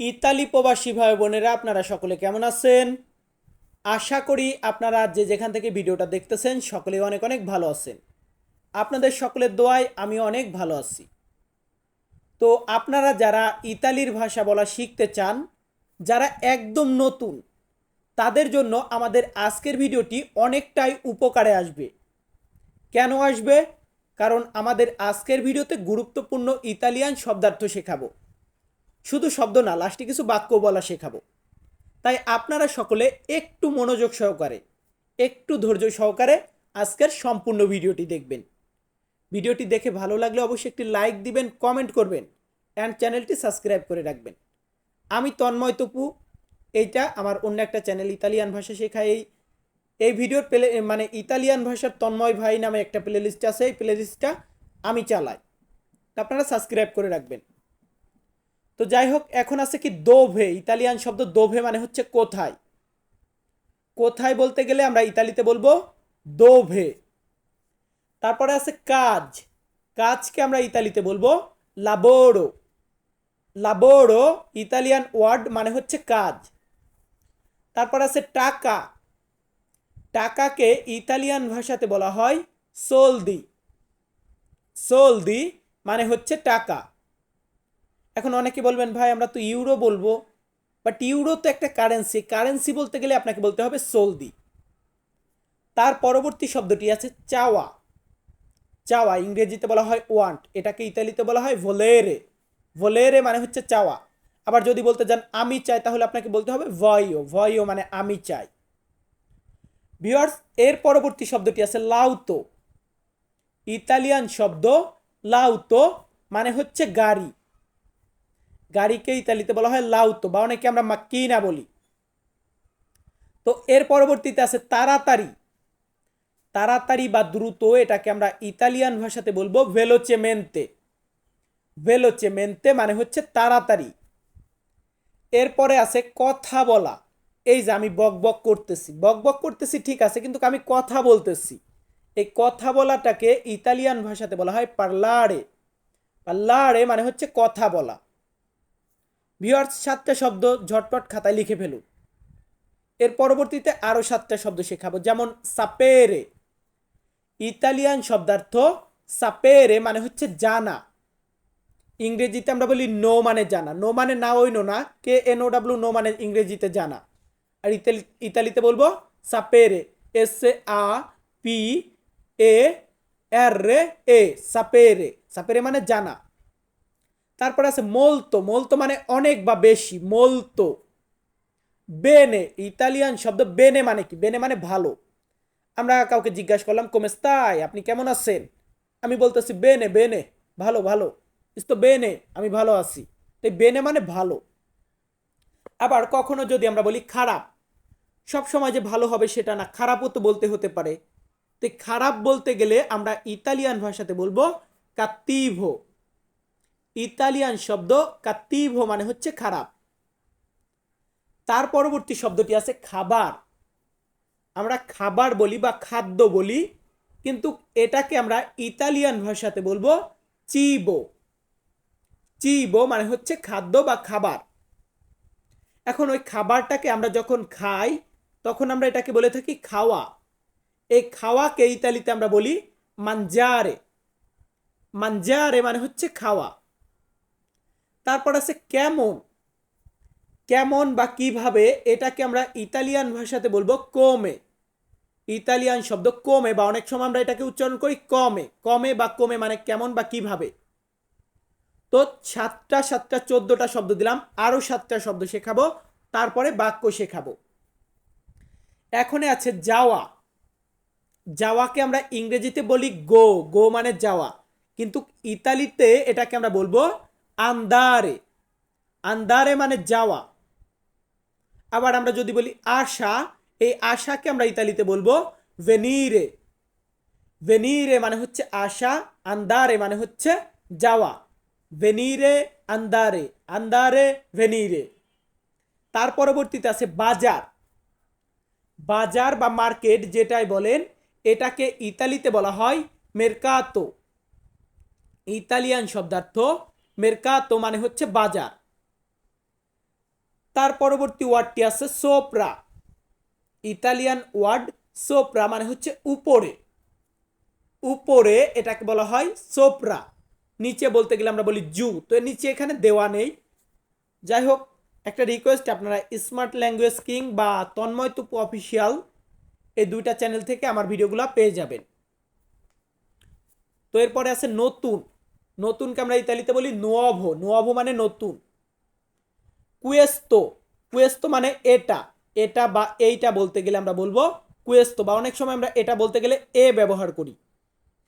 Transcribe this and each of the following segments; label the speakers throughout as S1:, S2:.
S1: Italy প্রবাসী ভাই বোনেরা, আপনারা সকলে কেমন আছেন? আশা করি আপনারা যে যেখান থেকে ভিডিওটা দেখতেছেন সকলে অনেক অনেক ভালো আছেন। আপনাদের সকলের দোয়ায় আমি অনেক ভালো আছি। তো আপনারা যারা ইতালির ভাষা বলা শিখতে চান, যারা একদম নতুন, তাদের জন্য আমাদের আজকের ভিডিওটি অনেকটাই উপকারে আসবে। কেন আসবে? কারণ আমাদের আজকের ভিডিওতে গুরুত্বপূর্ণ ইতালিয়ান শব্দার্থ শেখাবো। শুধু শব্দ না, লাস্টে কিছু বাক্য বলা শেখাবো। তাই আপনারা সকলে একটু মনোযোগ সহকারে, একটু ধৈর্য সহকারে আজকের সম্পূর্ণ ভিডিওটি দেখবেন। ভিডিওটি দেখে ভালো লাগলে অবশ্যই একটি লাইক দিবেন, কমেন্ট করবেন অ্যান্ড চ্যানেলটি সাবস্ক্রাইব করে রাখবেন। আমি তন্ময় তপু, এইটা আমার অন্য একটা চ্যানেল, ইতালিয়ান ভাষা শেখায়। এই এই ভিডিওর প্লে মানে ইতালিয়ান ভাষার তন্ময় ভাই নামে একটা প্লে লিস্ট আছে, এই প্লে লিস্টটা আমি চালাই। আপনারা সাবস্ক্রাইব করে রাখবেন। তো যাই হোক এখন আছে কি দোভে, ইতালিয়ান শব্দ দোভে মানে হচ্ছে কোথায়? কোথায় বলতে গেলে আমরা ইতালিতে বলব দোভে। তারপরে আছে কাজ, কাজকে আমরা ইতালিতে বলব লাবোরো। লাবোরো, ইতালিয়ান ওয়ার্ড মানে হচ্ছে কাজ। তারপর আছে টাকা, টাকাকে ইতালিয়ান ভাষাতে বলা হয় সোলদি। সোলদি মানে হচ্ছে টাকা। এখন অনেকে বলবেন, ভাই, আমরা তো ইউরো বলব। বাট ইউরো তো একটা কারেন্সি কারেন্সি বলতে গেলে আপনাকে বলতে হবে সোলদি তার পরবর্তী শব্দটি আছে চাওয়া। চাওয়া, ইংরেজিতে বলা হয় ওয়ান্ট এটাকে ইতালিতে বলা হয় ভোলেরে ভোলেরে মানে হচ্ছে চাওয়া। আবার যদি বলতে যান, আমি চাই, তাহলে আপনাকে বলতে হবে ভয়ও ভয়ও মানে আমি চাই। ভিওয়ার্স এর পরবর্তী শব্দটি আছে লাউতো ইতালিয়ান শব্দ লাউতো মানে হচ্ছে গাড়ি। গাড়িকে ইতালিতে বলা হয় লাউতো, বা অনেকে আমরা মাক্কিনা বলি। তো এর পরবর্তীতে আছে তাড়াতাড়ি। তাড়াতাড়ি বা দ্রুত, এটাকে আমরা ইতালিয়ান ভাষাতে বলব ভেলোচেমেন্তে ভেলোচেমেন্তে মানে হচ্ছে তাড়াতাড়ি। এরপরে আছে কথা বলা। এই যে আমি বক বক করতেছি। বক বক করতেছি ঠিক আছে, কিন্তু আমি কথা বলতেছি। এই কথা বলাটাকে ইতালিয়ান ভাষাতে বলা হয় পার্লারে পার্লারে মানে হচ্ছে কথা বলা। ভিওয়ার্স সাতটা শব্দ ঝটপট খাতায় লিখে ফেলুন। এর পরবর্তীতে আরও সাতটা শব্দ শেখাবো, যেমন সাপেরে। ইতালিয়ান শব্দার্থ সাপেরে মানে হচ্ছে জানা। ইংরেজিতে আমরা বলি নো মানে জানা। নো মানে না ওই নো না, K N O W know মানে ইংরেজিতে জানা। আর ইতালি, ইতালিতে বলব সাপেরে। S A a P A আর এ, সাপেরে। সাপেরে মানে জানা। তারপর আছে মোলতো। মোলতো মানে অনেক বা বেশি। মোলতো। বেনে, ইতালিয়ান শব্দ বেনে মানে কি? বেনে মানে ভালো। আমরা কাউকে জিজ্ঞাসা করলাম কমেস্তাই আপনি কেমন আছেন? আমি বলতেছি, বেনে বেনে। ভালো ভালো। ইস তো বেনে, আমি ভালো আছি। তাই বেনে মানে ভালো। আবার কখনো যদি আমরা বলি খারাপ, সব সময় যে ভালো হবে সেটা না, খারাপও তো বলতে হতে পারে। তাই খারাপ বলতে গেলে আমরা ইতালিয়ান ভাষাতে বলব কাত্তিভো। ইতালিয়ান শব্দ কাত্তিভো মানে হচ্ছে খারাপ। তার পরবর্তী শব্দটি আছে খাবার। আমরা খাবার বলি বা খাদ্য বলি, কিন্তু এটাকে আমরা ইতালিয়ান ভাষাতে বলব চিবো। চিবো মানে হচ্ছে খাদ্য বা খাবার। এখন ওই খাবারটাকে আমরা যখন খাই, তখন আমরা এটাকে বলে থাকি খাওয়া। এই খাওয়াকে ইতালিতে আমরা বলি মানজারে। মানজারে মানে হচ্ছে খাওয়া। তারপর আছে কেমন? কেমন বা কীভাবে? এটাকে আমরা ইতালিয়ান ভাষাতে বলব কমে ইতালিয়ান শব্দ কমে বা অনেক সময় আমরা এটাকে উচ্চারণ করি কমে কমে বা কমে মানে কেমন বা কীভাবে? তো সাতটা সাতটা, চোদ্দটা শব্দ দিলাম আরও সাতটা শব্দ শেখাবো, তারপরে বাক্য শেখাবো। এখনে আছে যাওয়া। যাওয়াকে আমরা ইংরেজিতে বলি গো গো মানে যাওয়া। কিন্তু ইতালিতে এটাকে আমরা বলব আন্দারে। আন্দারে মানে যাওয়া। আবার আমরা যদি বলি আশা, এই আশাকে আমরা ইতালিতে বলব ভেনিরে ভেনিরে মানে হচ্ছে আশা, আন্দারে মানে হচ্ছে যাওয়া। ভেনিরে আন্দারে আন্দারে ভেনিরে তার পরবর্তীতে আছে বাজার। বাজার বা মার্কেট যেটাই বলেন, এটাকে ইতালিতে বলা হয় মেরকাতো ইতালিয়ান শব্দার্থ মেরকাতো মানে হচ্ছে বাজার। তার পরবর্তী ওয়ার্ডটি আছে সোপ্রা। ইতালিয়ান ওয়ার্ড সোপ্রা মানে হচ্ছে উপরে। উপরে এটাকে বলা হয় সোপ্রা। নিচে বলতে গেলে আমরা বলি জু। তো নিচে এখানে দেওয়া নেই। যাই হোক, একটা রিকোয়েস্ট আপনারা স্মার্ট ল্যাঙ্গুয়েজ কিং বা তন্ময় তুপু অফিসিয়াল এই দুইটা চ্যানেল থেকে আমার ভিডিওগুলো পেয়ে যাবেন। তো এরপরে আছে নতুন। নতুনকে আমরা ইতালিতে বলি নোয়াভো নোয়াভো মানে নতুন। কুয়েস্তো কুয়েস্তো মানে এটা এটা বা এইটা বলতে গেলে আমরা বলব কুয়েস্তো বা অনেক সময় আমরা এটা বলতে গেলে এ ব্যবহার করি।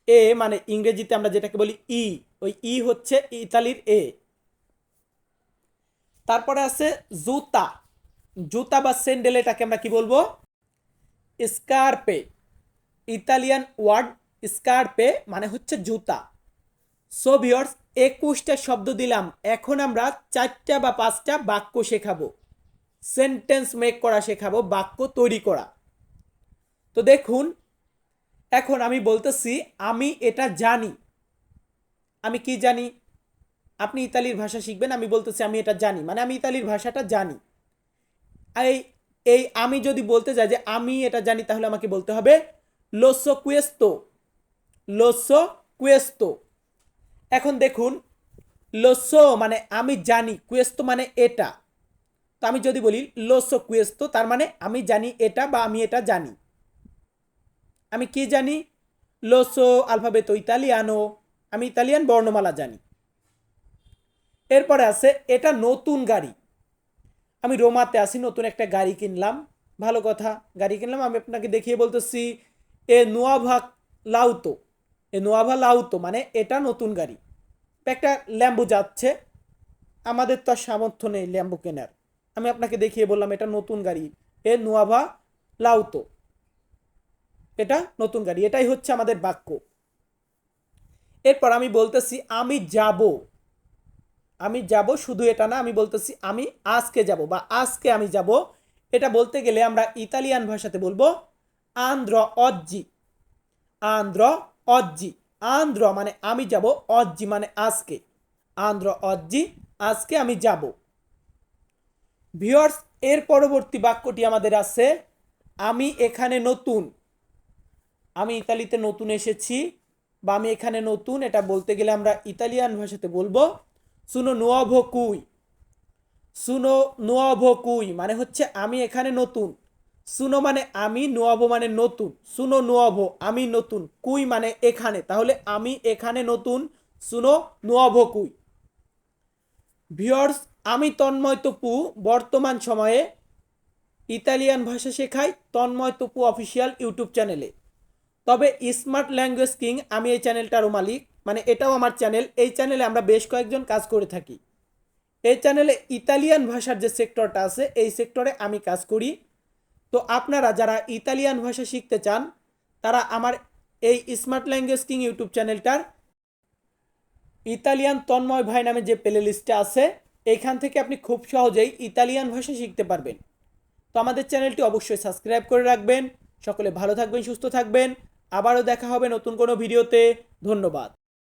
S1: এ মানে ইংরেজিতে আমরা যেটাকে বলি ই, ওই ই হচ্ছে ইতালির এ। তারপরে আছে জুতা জুতা বা স্যান্ডেল এটাকে আমরা কি বলব? স্কার্পে, ইতালিয়ান ওয়ার্ড স্কার্পে মানে হচ্ছে জুতা। সো ভিওর্স একুশটা শব্দ দিলাম। এখন আমরা চারটা বা পাঁচটা বাক্য শেখাবো। সেন্টেন্স মেক করা শেখাবো, বাক্য তৈরি করা। তো দেখুন, এখন আমি বলতেছি, আমি এটা জানি। আমি কি জানি? আপনি ইতালির ভাষা শিখবেন, আমি বলতেছি, আমি এটা জানি। মানে আমি ইতালির ভাষাটা জানি। এই এই আমি যদি বলতে যাই যে, আমি এটা জানি, তাহলে আমাকে বলতে হবে লোসো কুয়েস্তো লোসো কুয়েস্তো এখন দেখুন, লোসো মানে আমি জানি, কুয়েস্তো মানে এটা। তো আমি যদি বলি লোসো কুয়েস্তো, তার মানে আমি জানি এটা বা আমি এটা জানি। আমি কি জানি? লোসো আলফাবেতো ইতালিয়ানো, আমি ইতালিয়ান বর্ণমালা জানি। এরপরে আছে, এটা নতুন গাড়ি। আমি রোমাতে আসি, নতুন একটা গাড়ি কিনলাম। ভালো কথা, গাড়ি কিনলাম, আমি আপনাকে দেখিয়ে বলতেছি, এ নোয়াভা লাউতো। এ নোয়াভা লাউতো মানে এটা নতুন গাড়ি। একটা ল্যাম্বু যাচ্ছে। আমাদের তো আর সামর্থ্য নেই ল্যাম্বু কেনার। আমি আপনাকে দেখিয়ে বললাম, এটা নতুন গাড়ি। এ নোয়াভা লাউতো এটা নতুন গাড়ি, এটাই হচ্ছে আমাদের বাক্য। এরপর আমি বলতেছি, আমি যাব। আমি যাব, শুধু এটা না, আমি বলতেছি, আমি আজকে যাব বা আজকে আমি যাব। এটা বলতে গেলে আমরা ইতালিয়ান ভাষাতে বলব আন্দ্র অজ্জি আন্দ্র অজ্জি। আন্দ্র মানে আমি যাব, অজ্জি মানে আজকে। আন্দ্র অজ্জি, আজকে আমি যাব। ভিওর্স এর পরবর্তী বাক্যটি আমাদের আছে, আমি এখানে নতুন। আমি ইতালিতে নতুন এসেছি, বা আমি এখানে নতুন, এটা বলতে গেলে আমরা ইতালিয়ান ভাষাতে বলব, সুনো নোয়াভো কুই সুনো নোয়াভো কুই মানে হচ্ছে আমি এখানে নতুন। সুনো মানে আমি নোয়াভো মানে নতুন। সুনো নোয়াভো আমি নতুন, কুই মানে এখানে। তাহলে আমি এখানে নতুন, সুনো নোয়াভো কুই। ভিওর্স, আমি তন্ময় তপু, বর্তমান সময়ে ইতালিয়ান ভাষা শেখাই তন্ময় তপু অফিসিয়াল ইউটিউব চ্যানেলে। তবে স্মার্ট ল্যাঙ্গুয়েজ কিং, আমি এই চ্যানেলটারও মালিক। মানে এটাও আমার চ্যানেল। এই চ্যানেলে আমরা বেশ কয়েকজন কাজ করে থাকি। এই চ্যানেলে ইতালিয়ান ভাষার যে সেক্টরটা আছে, এই সেক্টরে আমি কাজ করি। তো আপনারা যারা ইতালিয়ান ভাষা শিখতে চান, তারা আমার এই স্মার্ট ল্যাঙ্গুয়েজ কিং ইউটিউব চ্যানেলটার ইতালিয়ান তন্ময় ভাই নামে যে প্লে লিস্টে আছে, এইখান থেকে আপনি খুব সহজেই ইতালিয়ান ভাষা শিখতে পারবেন। তো আমাদের চ্যানেলটি অবশ্যই সাবস্ক্রাইব করে রাখবেন। সকলে ভালো থাকবেন, সুস্থ থাকবেন। আবারও দেখা হবে নতুন কোনো ভিডিওতে। ধন্যবাদ।